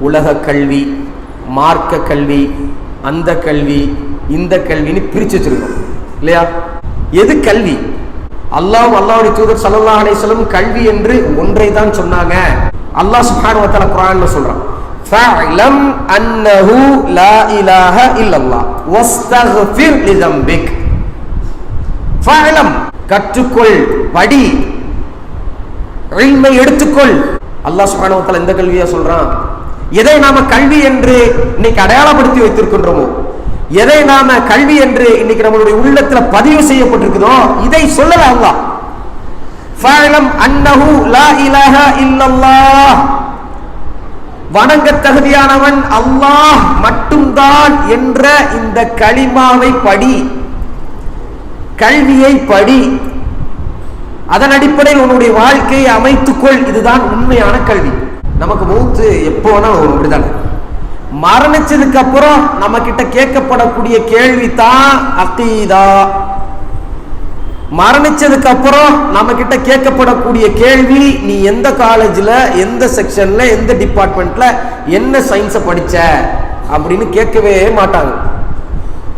உலக கல்வி மார்க்க கல்வி அந்த கல்வி இந்த கல்வின்னு பிரிச்சு வச்சிருக்கோம் இல்லையா? எது கல்வி? அல்லாஹ் அல்லாவுடைய தூதர் சல்லா அலைஹி கல்வி என்று ஒன்றை தான் சொன்னாங்க. அல்லாஹ் சுப்ஹானஹு வ தஆலா குர்ஆன்ல சொல்றான். ஃபஅலம் அன்னஹு லா இலாஹ இல்லல்லாஹ். வஸ்தக்ஃபிர் லிதம்பிக். ஃபஅலம் கற்றுக்கொள் படி. இல்மை எடுத்துக்கொள். அல்லாஹ் சுப்ஹானஹு வ இந்த கல்வியா சொல்றான். எதை நாம கல்வி என்று இன்னைக்கு அடையாளப்படுத்தி வைத்திருக்கின்றோமோ? எதை நாம கல்வி என்று இன்னைக்கு நம்மளுடைய உள்ளத்துல பதிவு செய்யப்பட்டிருக்குதோ இதை சொல்லல அல்லா ஃபஅலம் அன்னஹு லா இலாஹ இல்லல்லா வணங்க தகுதியானவன் அல்லாஹ் மட்டும்தான் என்ற இந்த களிமாவை படி கல்வியை படி அதன் அடிப்படையில் உன்னுடைய வாழ்க்கையை அமைத்துக்கொள். இதுதான் உண்மையான கல்வி. நமக்கு மூத்து எப்போ வேணாலும் அப்படிதானே மரணிச்சதுக்கு அப்புறம் நம்ம கிட்ட கேட்கப்படக்கூடிய கேள்வி தான் அகீதா. மரணிச்சதுக்கு அப்புறம் நம்ம கிட்ட கேட்கப்படக்கூடிய கேள்வி நீ எந்த காலேஜ்ல எந்த செக்ஷன்ல எந்த டிபார்ட்மெண்ட்ல என்ன சயின்ஸை படிச்ச? அப்படின்னு கேட்கவே மாட்டாங்க.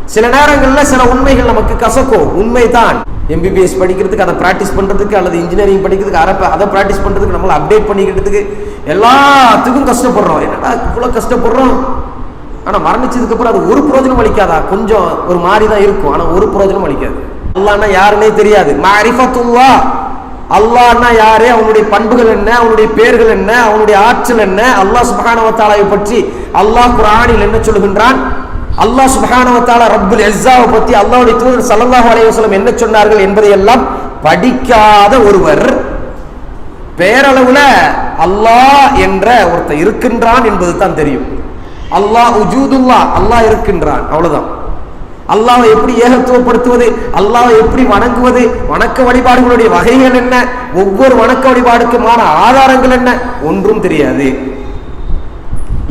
சில நேரங்கள்ல சில உண்மைகள் நமக்கு கசக்கும். உண்மைதான். எம்பிபிஎஸ் படிக்கிறதுக்கு அதை ப்ராக்டிஸ் பண்றதுக்கு அல்லது இன்ஜினியரிங் படிக்கிறதுக்கு அதை அதை ப்ராக்டிஸ் பண்றதுக்கு நம்மளை அப்டேட் பண்ணிக்கிறதுக்கு எல்லாத்துக்கும் கஷ்டப்படுறோம். என்னடா இவ்வளோ கஷ்டப்படுறோம்? ஆனால் மரணிச்சதுக்கப்புறம் அது ஒரு பிரோஜனம் அளிக்காதா? கொஞ்சம் ஒரு மாதிரி தான் இருக்கும். ஆனால் ஒரு பிரோஜனம் அளிக்காது. அல்லான்னா யாருன்னே தெரியாது. மாரிஃபத்துல்லா. அல்லான்னா யாரு? அவனுடைய பண்புகள் என்ன? அவனுடைய பேர்கள் என்ன? அவனுடைய ஆற்றல் என்ன? அல்லாஹ் சுபகானவத்தாலாவை பற்றி அல்லாஹ் குரானில் என்ன சொல்லுகின்றான்? அல்லாஹ் சுபகானவத்தாலா வ எஸ்ஸாவை ரப்புல் பற்றி அல்லாஹ்வுடைய தூதர் சல்லாஹ் அலைஹி என்ன சொன்னார்கள் என்பதை எல்லாம் படிக்காத ஒருவர் பேரளவுல அல்லாஹ் என்ற ஒருத்தர் இருக்கின்றான் என்பது தான் தெரியும். அல்லாஹ் உஜூதுல்லா அல்லாஹ் இருக்கின்றான். அவ்வளவுதான். அல்லாஹ்வை எப்படி ஏகத்துவப்படுத்துவது அல்லாஹ்வை எப்படி வணங்குவது வணக்க வழிபாடுகளுடைய வகைகள் என்ன ஒவ்வொரு வணக்க வழிபாடுக்குமான ஆதாரங்கள் என்ன ஒன்றும் தெரியாது.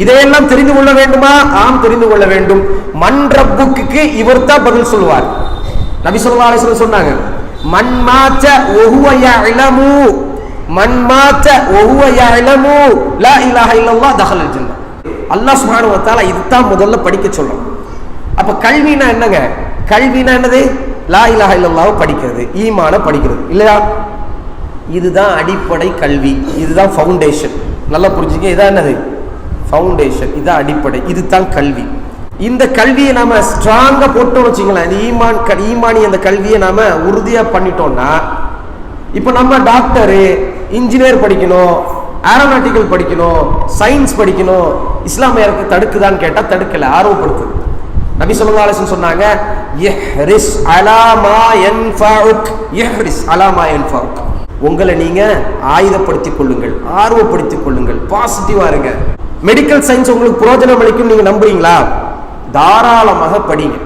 இதையெல்லாம் தெரிந்து கொள்ள வேண்டுமா? ஆம் தெரிந்து கொள்ள வேண்டும். மண் ரப்புக்கு இவர் தான் பதில் சொல்வார். நபி சொல்லா சொன்னாங்க மண் மாச்ச ஒஹுவ இளமூ மன் மாத்த லா இலாஹ இல்லல்லாஹ் தஹல் ஜன்னah அல்லாஹ் சுப்ஹானஹு வ தஆலா இதுதான் முதல்ல படிக்க சொல்றோம் அப்ப கல்வினா என்னங்க? கல்வினா என்னது? லா இலாஹ இல்லல்லாஹ் படிக்கிறது ஈமான படிக்கிறது. இல்லையா? இதுதான் அடிப்படை கல்வி. இதுதான் ஃபவுண்டேஷன் நல்லா புரிஞ்சுங்க இதான் என்னது? ஃபவுண்டேஷன் இதுதான் அடிப்படை. இதுதான் கல்வி. இந்த கல்வியை நாம ஸ்ட்ராங்கா போட்டோம்னு வச்சுங்களேன் இந்த ஈமான் ஈமானி அந்த கல்வியை நாம உறுதியா பண்ணிட்டோம்னா இப்போ நம்ம டாக்டரு இன்ஜினியர் படிக்கணும் ஏரோநாட்டிக்கல் படிக்கணும் சயின்ஸ் படிக்கணும் இஸ்லாமியருக்கு தடுக்குதான்னு கேட்டால் தடுக்கலை ஆர்வப்படுத்துது நபி ஸல்லல்லாஹு அலைஹி சொன்னாங்க இஹ்ரிஸ் அலா மா யன்ஃபஉக் இஹ்ரிஸ் அலா உங்களை நீங்க ஆயுதப்படுத்திக் கொள்ளுங்கள் ஆர்வப்படுத்திக் கொள்ளுங்கள் பாசிட்டிவா இருங்க. மெடிக்கல் சயின்ஸ் உங்களுக்கு புரோஜனம் அளிக்கும் நீங்க நம்புறீங்களா? தாராளமாக படிங்க.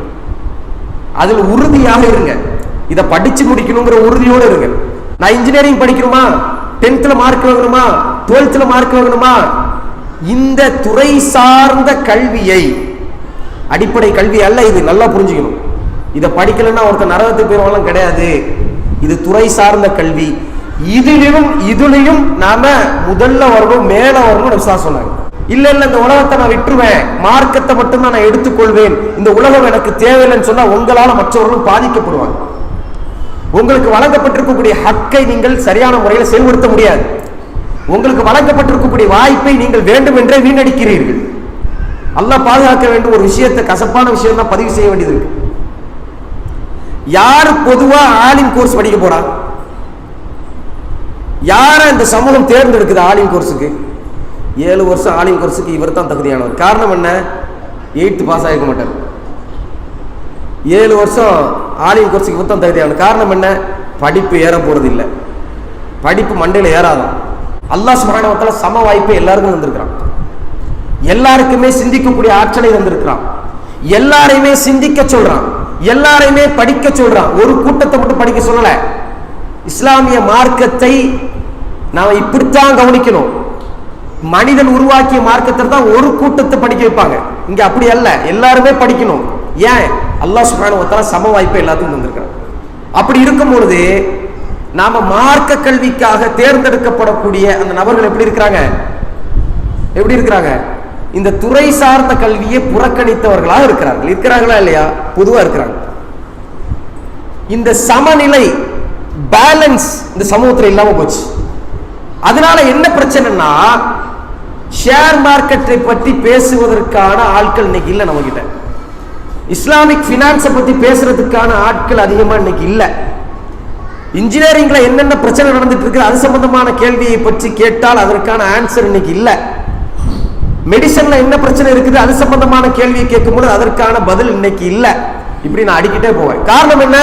அதில் உறுதியாக இருங்க. இதை படிச்சு முடிக்கணுங்கிற உறுதியோடு இருங்க. நான் இன்ஜினியரிங் படிக்கணுமா? டென்த்ல மார்க் வாங்கணுமா? டுவெல்த்ல மார்க் வாங்கணுமா? இந்த துறை சார்ந்த கல்வியை அடிப்படை கல்வி அல்ல இது நல்லா புரிஞ்சுக்கணும். இதை படிக்கலைன்னா ஒருத்தர் நரகத்துக்கு போயிருவாங்கலாம் கிடையாது. இது துறை சார்ந்த கல்வி. இதிலும் இதுலையும் நாம முதல்ல வரணும் மேல வரணும் விசா சொன்னாங்க. இல்ல இல்ல இந்த உலகத்தை நான் விட்டுருவேன். மார்க்கத்தை மட்டும்தான் நான் எடுத்துக்கொள்வேன். இந்த உலகம் எனக்கு தேவையில்லைன்னு சொன்னா உங்களால மற்றவர்களும் பாதிக்கப்படுவாங்க. உங்களுக்கு வழங்கப்பட்டிருக்கக்கூடிய ஹக்கை நீங்கள் சரியான முறையில் செயல்படுத்த முடியாது. உங்களுக்கு வழங்கப்பட்டிருக்கக்கூடிய வாய்ப்பை நீங்கள் வேண்டும் என்றே வீணடிக்கிறீர்கள். அல்லாஹ் பாதுகாக்க வேண்டும். ஒரு விஷயத்தை கசப்பான விஷயம் தான் பதிவு செய்ய வேண்டியது இருக்கு. யார் பொதுவா ஆலிம் கோர்ஸ் படிக்க போறா? யார இந்த சமூகம் தேர்ந்தெடுக்குது ஆலிம் கோர்ஸுக்கு ஏழு வருஷம் ஆலிம் கோர்ஸுக்கு இவர் தான் தகுதியானவர். காரணம் என்ன? எயித்து பாஸ் ஆகிக்க மாட்டார். ஏழு வருஷம் ஆலிம் கோர்ஸுக்கு புத்தம் தகுதியான காரணம் என்ன? படிப்பு ஏற போகிறது இல்லை படிப்பு மண்டையில் ஏறாதான். அல்லாஹ் சுப்ஹானஹு சம வாய்ப்பு எல்லாருக்கும் தந்திருக்கிறான். எல்லாருக்குமே சிந்திக்கக்கூடிய ஆற்றலை தந்திருக்கிறான். எல்லாரையுமே சிந்திக்க சொல்றான். எல்லாரையுமே படிக்க சொல்றான். ஒரு கூட்டத்தை மட்டும் படிக்க சொல்லல. இஸ்லாமிய மார்க்கத்தை நாம இப்படித்தான் கவனிக்கணும். மனிதன் உருவாக்கிய மார்க்கத்தை தான் ஒரு கூட்டத்தை படிக்க வைப்பாங்க. இங்க அப்படி அல்ல. எல்லாருமே படிக்கணும். ஏன்? அல்லாஹ் சுப்ஹானஹு வ தஆலா சம வாய்ப்பை எல்லாத்துக்கும் தந்திருக்கிறான். அப்படி இருக்கும் பொழுது நாம மார்க்க கல்விக்காக தேர்ந்தெடுக்கப்படக்கூடிய அந்த நபர்கள் எப்படி இருக்கிறாங்க? எப்படி இருக்கிறாங்க? இந்த துறை சார்ந்த கல்வியை புறக்கணித்தவர்களாக இருக்கிறார்கள். இருக்கிறாங்களா இல்லையா? பொதுவா இருக்கிறாங்க. இந்த சமநிலை பேலன்ஸ் இந்த சமூகத்தில் இல்லாம போச்சு. அதனால என்ன பிரச்சனைனா ஷேர் மார்க்கெட்டை பற்றி பேசுவதற்கான ஆட்கள் இன்னைக்கு இல்லை நம்ம கிட்ட இஸ்லாமிக் ஃபினான்ஸை பற்றி பேசுறதுக்கான ஆட்கள் அதிகமாக இன்னைக்கு இல்லை. இன்ஜினியரிங்கில் என்னென்ன பிரச்சனை நடந்துட்டு இருக்கு அது சம்பந்தமான கேள்வியை பற்றி கேட்டால் அதற்கான ஆன்சர் இன்னைக்கு இல்லை. மெடிசனில் என்ன பிரச்சனை இருக்குது அது சம்பந்தமான கேள்வியை கேட்கும்போது அதற்கான பதில் இன்னைக்கு இல்லை. இப்படி நான் அடிக்கிட்டே போவேன். காரணம் என்ன?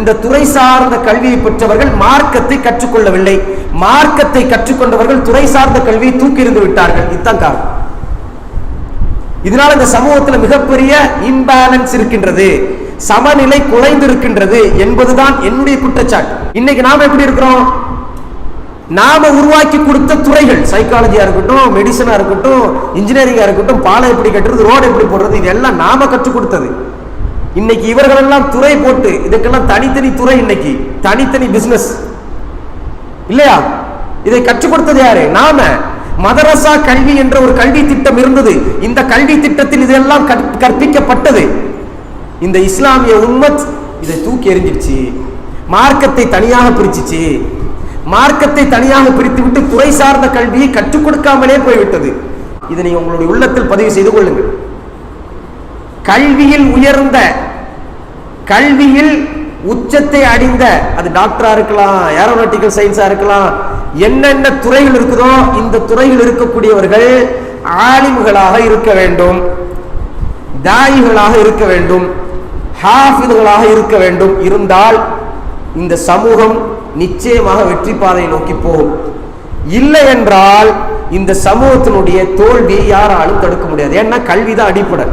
இந்த துறை சார்ந்த கல்வியை பெற்றவர்கள் மார்க்கத்தை கற்றுக்கொள்ளவில்லை. மார்க்கத்தை கற்றுக்கொண்டவர்கள் துறை சார்ந்த கல்வியை தூக்கி இருந்து விட்டார்கள். இதுதான் காரணம். இதனால இந்த சமூகத்தில் மிகப்பெரிய இம்பேலன்ஸ் இருக்கின்றது. சமநிலை குறைந்து இருக்கின்றது என்பதுதான் என்னுடைய குற்றச்சாட்டு. இன்னைக்கு நாம எப்படி இருக்கிறோம்? நாம உருவாக்கி கொடுத்த துறைகள் சைக்காலஜியா இருக்கட்டும் மெடிசனா இருக்கட்டும் இன்ஜினியரிங்கா இருக்கட்டும் பாலம் எப்படி கட்டுறது ரோடு எப்படி போடுறது இதெல்லாம் நாம கற்றுக் கொடுத்தது. இன்னைக்கு இவர்கள் எல்லாம் துறை போட்டு இதுக்கெல்லாம் தனித்தனி துறை இன்னைக்கு தனித்தனி பிசினஸ் இல்லையா? இதை கற்றுக் கொடுத்தது யாரு? நாம. மதரசா கல்வி என்ற ஒரு கல்வி திட்டம் இருந்தது. இந்த கல்வி திட்டத்தில் இதெல்லாம் கற்- கற்பிக்கப்பட்டது. இந்த இஸ்லாமிய உண்மத் இதை தூக்கி எறிஞ்சிருச்சு மார்க்கத்தை தனியாக பிரிச்சுச்சு. மார்க்கத்தை தனியாக பிரித்து விட்டு துறை சார்ந்த கல்வியை கற்றுக் கொடுக்காமலே போய்விட்டது. இதனை உங்களுடைய உள்ளத்தில் பதிவு செய்து கொள்ளுங்கள். கல்வியில் உயர்ந்த கல்வியில் உச்சத்தை அடைந்த அது டாக்டரா இருக்கலாம் ஏரோநாட்டிக்கல் சயின்ஸா இருக்கலாம் என்னென்ன துறைகள் இருக்குதோ இந்த துறையில் இருக்கக்கூடியவர்கள் ஆலிம்களாக இருக்க வேண்டும் தாயிகளாக இருக்க வேண்டும் ஹாஃபிதுகளாக இருக்க வேண்டும். இருந்தால் இந்த சமூகம் நிச்சயமாக வெற்றி பாதையை நோக்கி போகும். இல்லை என்றால் இந்த சமூகத்தினுடைய தோல்வியை யாராலும் தடுக்க முடியாது. ஏன்னா கல்விதான் அடிப்படை.